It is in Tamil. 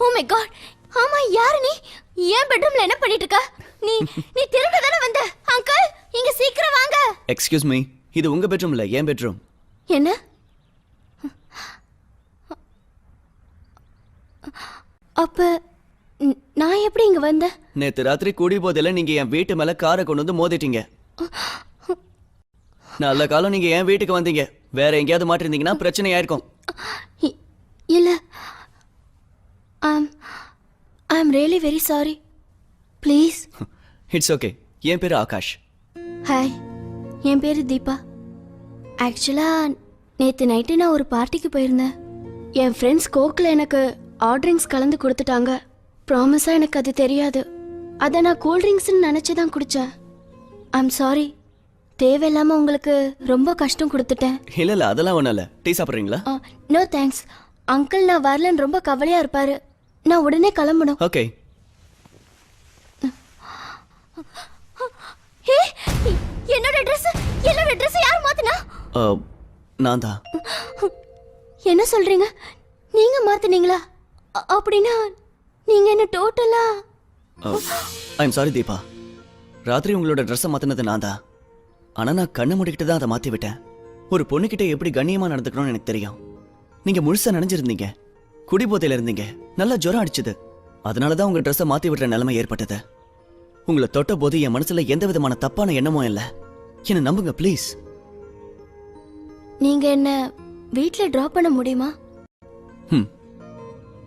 ஓ மை காட் ஆமா யாரு நீ? ஏன் பெட்ரூம்ல என்ன பண்ணிட்டு இருக்க நீ நீ திருட தானே வந்த? அங்கிள் இங்க சீக்கிரம் வாங்க. எக்ஸ்கியூஸ் மீ இது உங்க பெட்ரூம் இல்ல என் பெட்ரூம் என்ன? அப்ப நான் எப்படி இங்க வந்தேன் நேத்து ராத்திரி கூடி போதில நீங்க என் வீட்டு மேல காரை கொண்டு வந்து மோதிட்டீங்க. நல்ல காலம் நீங்க என் வீட்டுக்கு வந்தீங்க. வேற எங்கேயாவது மாட்டிருந்தீங்கன்னா பிரச்சனையா இருக்கும் இல்ல. I am really very sorry please it's okay என் பேரு ஆகாஷ். ஹாய் என் பேர் தீபா. ஆக்சுவலாக நேற்று நைட்டு நான் ஒரு பார்ட்டிக்கு போயிருந்தேன். என் ஃப்ரெண்ட்ஸ் கோக்கில் எனக்கு ஆர்ட்ரிங்க்ஸ் கலந்து கொடுத்துட்டாங்க. ப்ராமிஸாக எனக்கு அது தெரியாது. அதை நான் கூல்ட்ரிங்க்ஸ்னு நினச்சி தான் குடித்தேன் ஐம் சாரி தேவையில்லாமல் உங்களுக்கு ரொம்ப கஷ்டம் கொடுத்துட்டேன். இல்ல இல்ல அதெல்லாம் ஒண்ணும் இல்ல. டீ சாப்பிடுறீங்களா? நோ தேங்க்ஸ் அங்கிள் நான் வரலன்னு ரொம்ப கவலையாக இருப்பார். நான் உடனே கிளம்பணும். ஓகே. என்னோட ட்ரெஸ் என்னோட ட்ரெஸ் யார் மாத்தினா? நான் தான். என்ன சொல்றீங்க? நீங்க மாத்துனீங்களா? அப்படின்னா நீங்க என்ன டோட்டலா ஐம் சாரி தீபா. ராத்திரி உங்களோட ட்ரெஸ்ஸை மாத்தினது நான் தான். ஆனா நான் கண்ணை மூடிக்கிட்டு தான் அதை மாத்தி விட்டேன். ஒரு பொண்ணுகிட்ட எப்படி கண்ணியமா நடந்துக்கணும்னு எனக்கு தெரியும். நீங்க முழுசா நினைஞ்சிருந்தீங்க. குடிபோதையில இருந்தீங்க. நல்லா ஜுரம் அடிச்சது. அதனால தான் உங்க ட்ரெஸ்ஸை மாத்தி விடுற நிலைமை ஏற்பட்டது. உங்களை தொட்ட போது என் மனசுல எந்த விதமான தப்பான எண்ணமும் இல்லை. என்னை நம்புங்க ப்ளீஸ் நீங்க என்ன வீட்ல டிராப் பண்ண முடியுமா?